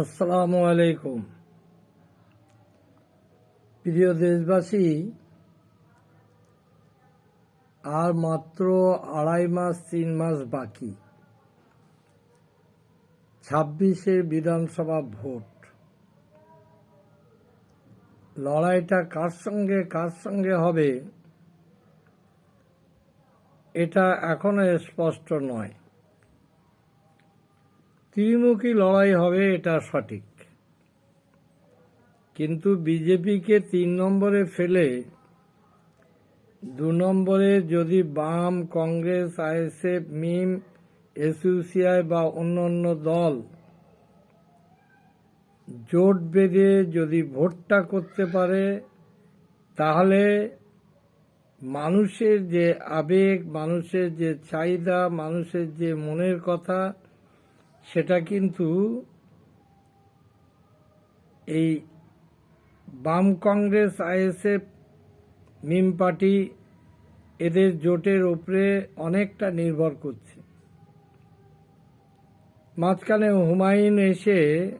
আসসালামু আলাইকুম। প্রিয় দেশবাসী, আর মাত্র আড়াই মাস, তিন মাস বাকি। ছাব্বিশের বিধানসভা ভোট। লড়াইটা কার সঙ্গে কার সঙ্গে হবে, এটা এখনও স্পষ্ট নয়। ত্রিমুখী লড়াই হবে, এটা সঠিক। কিন্তু বিজেপিকে তিন নম্বরে ফেলে, দু নম্বরে যদি বাম, কংগ্রেস, আইএসএফ, মিম, এসইউসিআই বা অন্যান্য দল জোট বেঁধে যদি ভোটটা করতে পারে, তাহলে মানুষের যে আবেগ, মানুষের যে চাহিদা, মানুষের যে মনের কথা সেটা কিন্তু এই বাম কংগ্রেস আইএসএফ মিম পার্টি এদের জোটের উপরে অনেকটা নির্ভর করছে। মাঝখানে হুমায়ুন এসে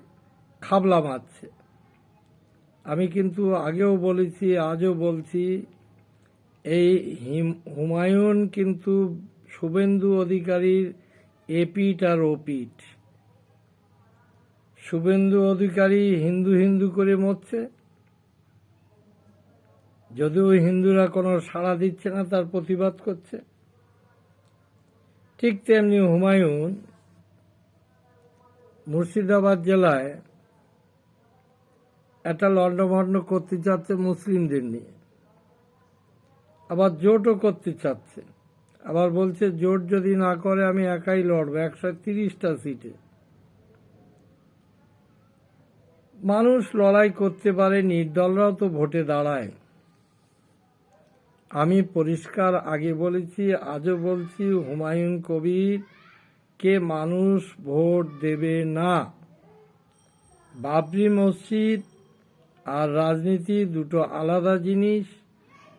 খাবলা মারছে। আমি কিন্তু আগেও বলেছি, আজও বলছি, এই হিম- হুমায়ুন কিন্তু শুভেন্দু অধিকারীর এপিট আর ওপিট শুভেন্দু অধিকারী হিন্দু হিন্দু করে মরছে। যদিও হিন্দুরা কোনো সাড়া দিচ্ছে না, তার প্রতিবাদ করছে। ঠিক তেমনি হুমায়ুন মুর্শিদাবাদ জেলায় একটা লণ্ডভণ্ড করতে চাচ্ছে মুসলিমদের নিয়ে। আবার জোটও করতে চাচ্ছে। আবার বলছে, জোট যদি না করে আমি একাই লড়বো, একশো তিরিশটা সিটে। মানুষ লড়াই করতে পারে, নির্দলরাও তো ভোটে দাঁড়ায়। আমি পরিষ্কার আগে বলেছি, আজও বলছি, হুমায়ুন কবির কে মানুষ ভোট দেবে না। বাবরি মসজিদ আর রাজনীতি দুটো আলাদা জিনিস,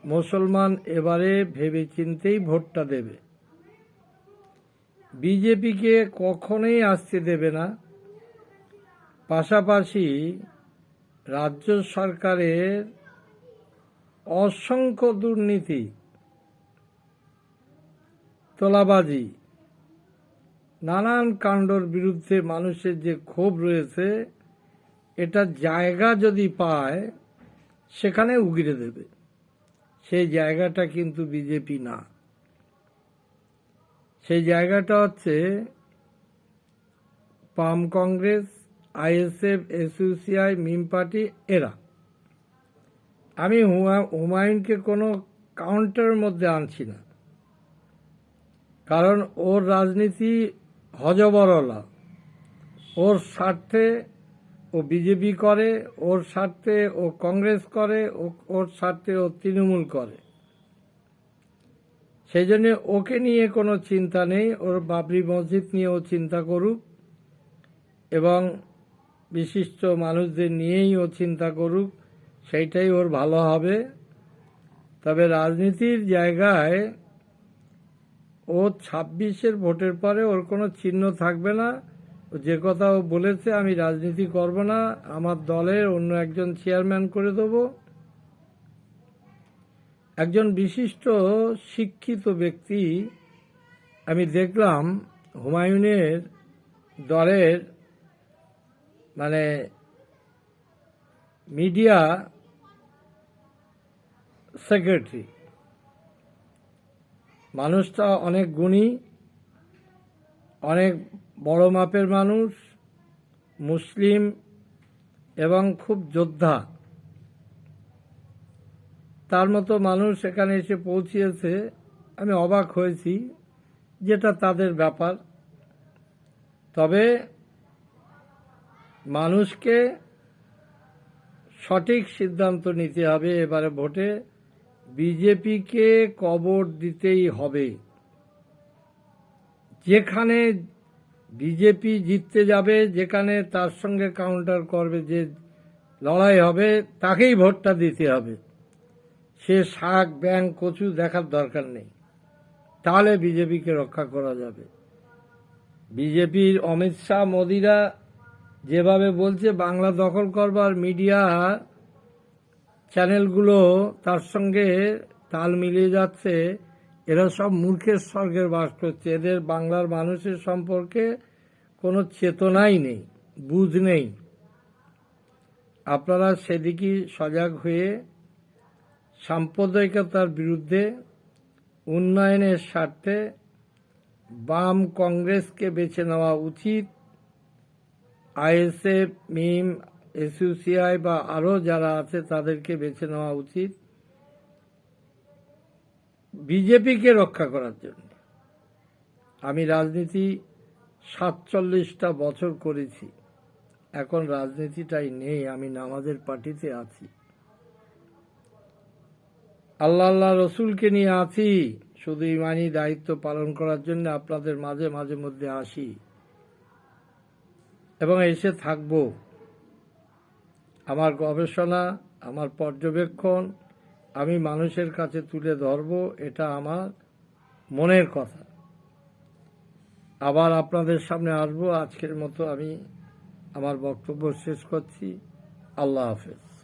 মুসলমান এবারে ভেবেচিন্তেই ভোটটা দেবে। বিজেপিকে কখনোই আসতে দেবে না। পাশাপাশি রাজ্য সরকারের অসংখ্য দুর্নীতি, তোলাবাজি, নানান কাণ্ডর বিরুদ্ধে মানুষের যে ক্ষোভ রয়েছে, এটা জায়গা যদি পায়, সেখানে উগিরে দেবে। সেই জায়গাটা কিন্তু বিজেপি না। সেই জায়গাটা হচ্ছে পাম কংগ্রেস আইএসএফ, এসইউসিআই, মিম পার্টি, এরা। আমি হুমা- হুমায়ুনকে কোনো কাউন্টারের মধ্যে আনছি না। কারণ ওর রাজনীতি হজবরলা। ওর স্বার্থে ও বিজেপি করে, ওর স্বার্থে ও কংগ্রেস করে, ও- ওর স্বার্থে ও তৃণমূল করে। সেই জন্য ওকে নিয়ে কোনো চিন্তা নেই, ওর বাবরি মসজিদ নিয়ে ও চিন্তা করুক। এবং বিশিষ্ট মানুষদের নিয়েই ও চিন্তা করুক, সেইটাই ওর ভালো হবে। তবে রাজনীতির জায়গায় ও ছাব্বিশের ভোটের পরে ওর কোনো চিহ্ন থাকবে না। যে কথা ও বলেছে, আমি রাজনীতি করব না, আমার দলের অন্য একজন চেয়ারম্যান করে দেবো। একজন বিশিষ্ট শিক্ষিত ব্যক্তি, আমি দেখলাম হুমায়ুনের দলের মানে মিডিয়া সেক্রেটারি। মানুষটা অনেক গুণী, অনেক বড় মাপের মানুষ, মুসলিম এবং খুব যোদ্ধা। তার মতো মানুষ এখানে এসে পৌঁছিয়েছে, আমি অবাক হয়েছি যেটা তাদের ব্যাপার। তবে মানুষকে সঠিক সিদ্ধান্ত নিতে হবে, এবারে ভোটে বিজেপিকে কবর দিতেই হবে। যেখানে বিজেপি জিততে যাবে, যেখানে তার সঙ্গে কাউন্টার করবে, যে লড়াই হবে, তাকেই ভোটটা দিতে হবে। সে শাক ব্যাং কচু দেখার দরকার নেই। তাহলে বিজেপিকে রক্ষা করা যাবে। বিজেপির অমিত শাহ, মোদিরা যেভাবে বলছে, বাংলা দখল করবার মিডিয়া চ্যানেলগুলো তার সঙ্গে তাল মিলিয়ে যাচ্ছে। এরা সব মূর্খের স্বর্গের বাস করছে। এদের বাংলার মানুষের সম্পর্কে কোনো চেতনাই নেই, বুঝ নেই। আপনারা সেদিকে সজাগ হয়ে সাম্প্রদায়িকতার বিরুদ্ধে, উন্নয়নের স্বার্থে বাম কংগ্রেসকে বেছে নেওয়া উচিত। আইএসএফ মিম, এসইউসিআই বা আরও যারা আছে তাদেরকে বেছে নেওয়া উচিত। বিজেপিকে রক্ষা করার জন্য। আমি রাজনীতি সাতচল্লিশটা বছর করেছি। এখন রাজনীতিটাই নেই, আমি নামাজের পার্টিতে আছি। আল্লাহ আল্লাহ রসুলকে নিয়ে আছি, শুধু ইমানি দায়িত্ব পালন করার জন্য আপনাদের মাঝে মাঝে মধ্যে আসি। এবং এসে থাকব। আমার গবেষণা, আমার পর্যবেক্ষণ, আমি মানুষের কাছে তুলে ধরব, এটা আমার মনের কথা। আবার আপনাদের সামনে আসব, আজকের মতো আমি আমার বক্তব্য শেষ করছি। আল্লাহ হাফেজ।